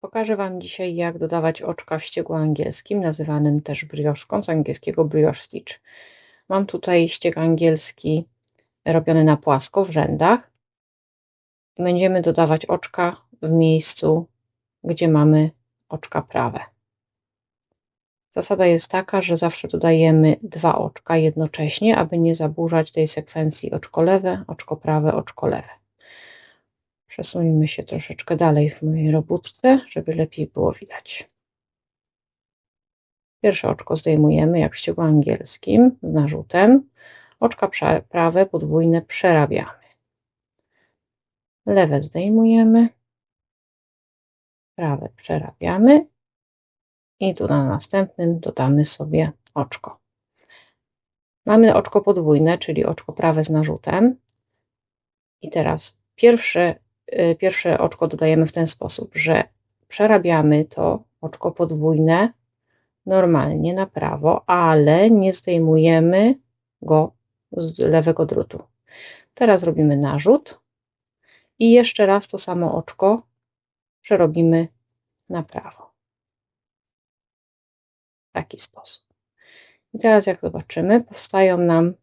Pokażę Wam dzisiaj, jak dodawać oczka w ściegu angielskim, nazywanym też brioszką, z angielskiego brioche stitch. Mam tutaj ścieg angielski robiony na płasko, w rzędach. Będziemy dodawać oczka w miejscu, gdzie mamy oczka prawe. Zasada jest taka, że zawsze dodajemy dwa oczka jednocześnie, aby nie zaburzać tej sekwencji oczko lewe, oczko prawe, oczko lewe. Przesuńmy się troszeczkę dalej w mojej robótce, żeby lepiej było widać. Pierwsze oczko zdejmujemy jak w ściegu angielskim z narzutem. Oczka prawe podwójne przerabiamy. Lewe zdejmujemy. Prawe przerabiamy. I tu na następnym dodamy sobie oczko. Mamy oczko podwójne, czyli oczko prawe z narzutem. I teraz pierwsze pierwsze oczko dodajemy w ten sposób, że przerabiamy to oczko podwójne normalnie na prawo, ale nie zdejmujemy go z lewego drutu. Teraz robimy narzut i jeszcze raz to samo oczko przerobimy na prawo. W taki sposób. I teraz jak zobaczymy, powstają nam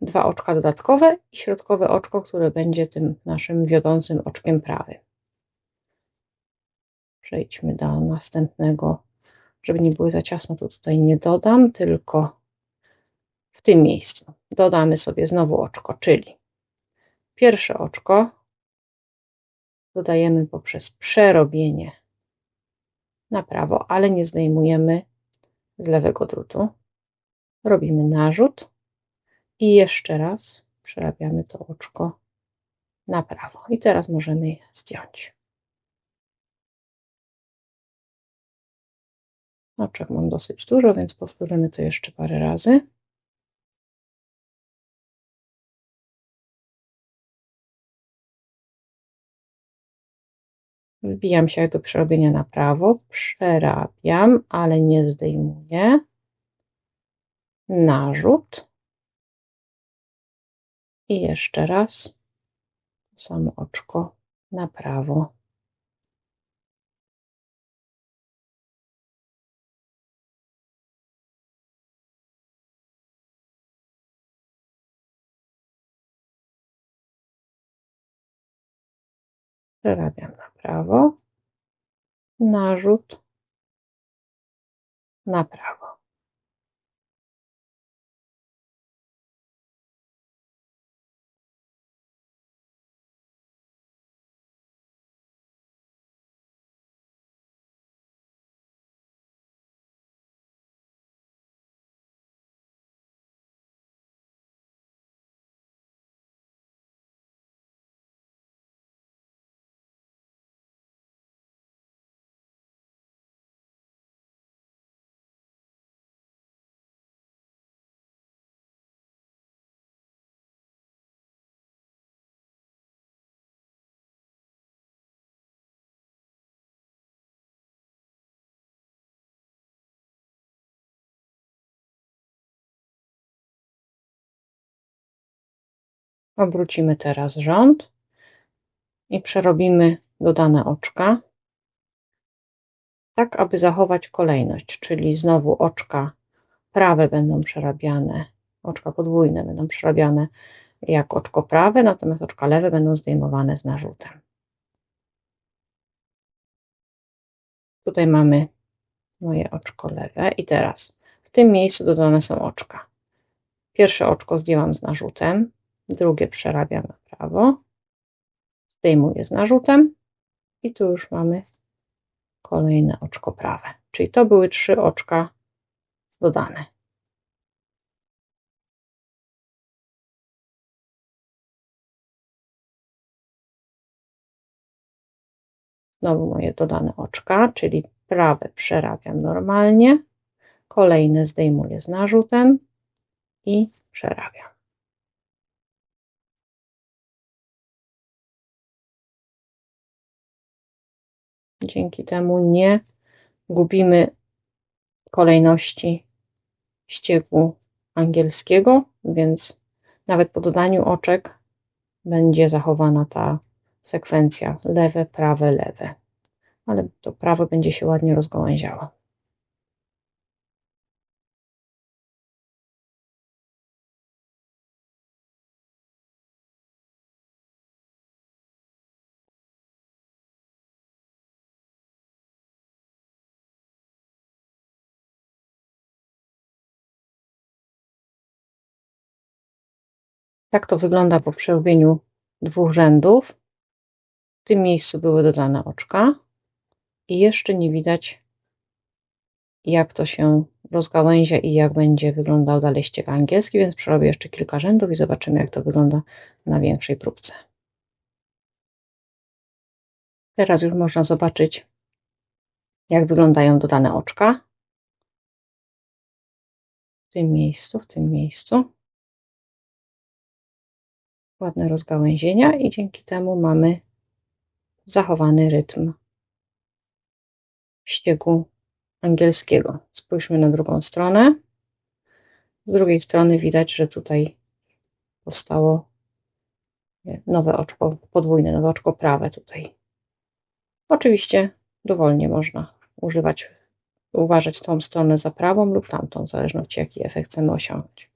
dwa oczka dodatkowe i środkowe oczko, które będzie tym naszym wiodącym oczkiem prawym. Przejdźmy do następnego, żeby nie było za ciasno, to tutaj nie dodam, tylko w tym miejscu dodamy sobie znowu oczko, czyli pierwsze oczko dodajemy poprzez przerobienie na prawo, ale nie zdejmujemy z lewego drutu. Robimy narzut i jeszcze raz przerabiamy to oczko na prawo. I teraz możemy je zdjąć. Oczek mam dosyć dużo, więc powtórzymy to jeszcze parę razy. Wbijam się do przerobienia na prawo, przerabiam, ale nie zdejmuję. Narzut i jeszcze raz samo oczko na prawo. Przerabiam na prawo, narzut, na prawo. Obrócimy teraz rząd i przerobimy dodane oczka, tak aby zachować kolejność, czyli znowu oczka prawe będą przerabiane, oczka podwójne będą przerabiane jak oczko prawe, natomiast oczka lewe będą zdejmowane z narzutem. Tutaj mamy moje oczko lewe i teraz w tym miejscu dodane są oczka. Pierwsze oczko zdjęłam z narzutem, drugie przerabiam na prawo, zdejmuję z narzutem i tu już mamy kolejne oczko prawe. Czyli to były trzy oczka dodane. Znowu moje dodane oczka, czyli prawe przerabiam normalnie, kolejne zdejmuję z narzutem i przerabiam. Dzięki temu nie gubimy kolejności ścieku angielskiego, więc nawet po dodaniu oczek będzie zachowana ta sekwencja lewe, prawe, lewe. ale to prawo będzie się ładnie rozgałęziało. Tak to wygląda po przerobieniu dwóch rzędów. W tym miejscu były dodane oczka i jeszcze nie widać jak to się rozgałęzia i jak będzie wyglądał dalej ściek angielski, więc przerobię jeszcze kilka rzędów i zobaczymy jak to wygląda na większej próbce. Teraz już można zobaczyć jak wyglądają dodane oczka. W tym miejscu, w tym miejscu ładne rozgałęzienia i dzięki temu mamy zachowany rytm ściegu angielskiego. Spójrzmy na drugą stronę. Z drugiej strony widać, że tutaj powstało nowe oczko, podwójne nowe oczko prawe tutaj. Oczywiście dowolnie można używać, uważać tą stronę za prawą lub tamtą, w zależności jaki efekt chcemy osiągnąć.